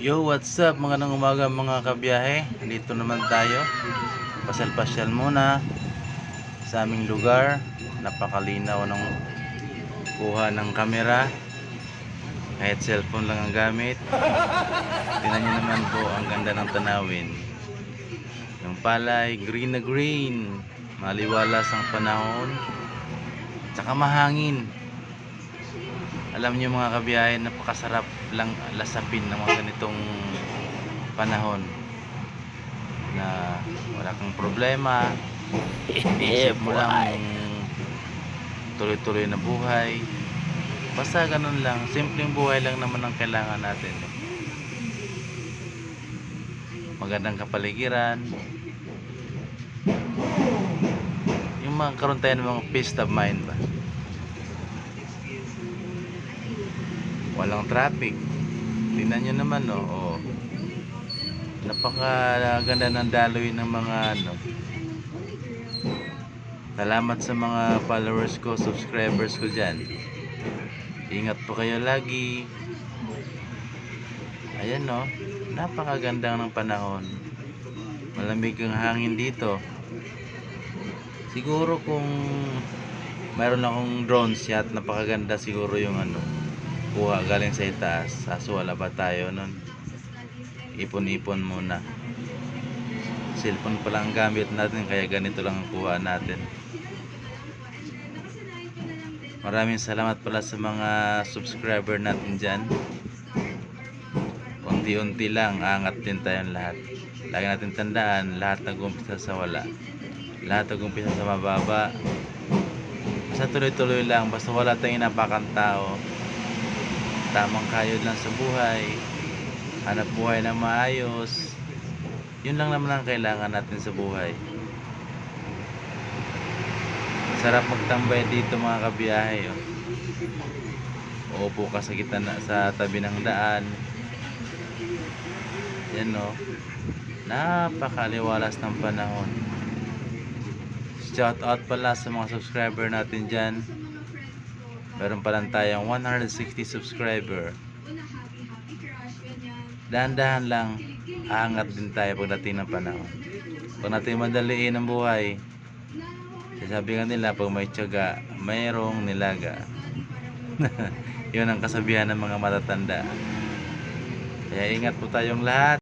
Yo, what's up mga nang umaga mga kabiyahe? Dito naman tayo. Pasyal-pasyal muna sa aming lugar. Napakalinaw ng kuha ng kamera. Kahit cellphone lang ang gamit. Tingnan nyo naman po ang ganda ng tanawin. Yung palay, green na green. Maliwalas ang panahon. Tsaka mahangin. Alam niyo mga kabiyahe, napakasarap lang lasapin ng mga ganitong panahon na wala kang problema. Isip mo lang tuloy-tuloy na buhay. Basta ganun lang, simpleng buhay lang naman ang kailangan natin. Magandang kapaligiran. Yung magkaroon tayo ng mga peace of mind ba? Walang traffic. Tingnan nyo naman no? Oh. napakaganda ng daloy ng mga ano. Salamat sa mga followers ko subscribers ko dyan. Ingat po kayo lagi. Ayan no? Napakaganda ng panahon. Malamig ang hangin dito. Siguro kung mayroon akong drone shot napakaganda siguro yung ano kuha galing sa itaas kaso wala pa tayo nun? Ipon-ipon muna. Cellphone pa lang ang gamit natin kaya ganito lang ang kuha natin. Maraming salamat pala sa mga subscriber natin dyan. Unti-unti lang angat din tayong lahat. Lagi natin tandaan lahat nag-umpisa sa wala. Lahat nag-umpisa sa mababa. Basta tuloy-tuloy lang basta wala tayong napakang tao tamang kayod lang sa buhay hanap buhay na maayos. Yun lang naman ang kailangan natin sa buhay. Sarap magtambay dito mga kabiyahe oh. uupo ka sa gitna sa tabi ng daan. Yan no napakaliwalas ng panahon. Shout out pala sa mga subscriber natin dyan meron pa lang tayong 160 subscriber. Dahan-dahan lang aangat din tayo pagdating ng panahon. Pag natin madaliin ang buhay sasabi nga nila pag may tiyaga mayroong nilaga. Yun ang kasabihan ng mga matatanda. Kaya ingat po tayong lahat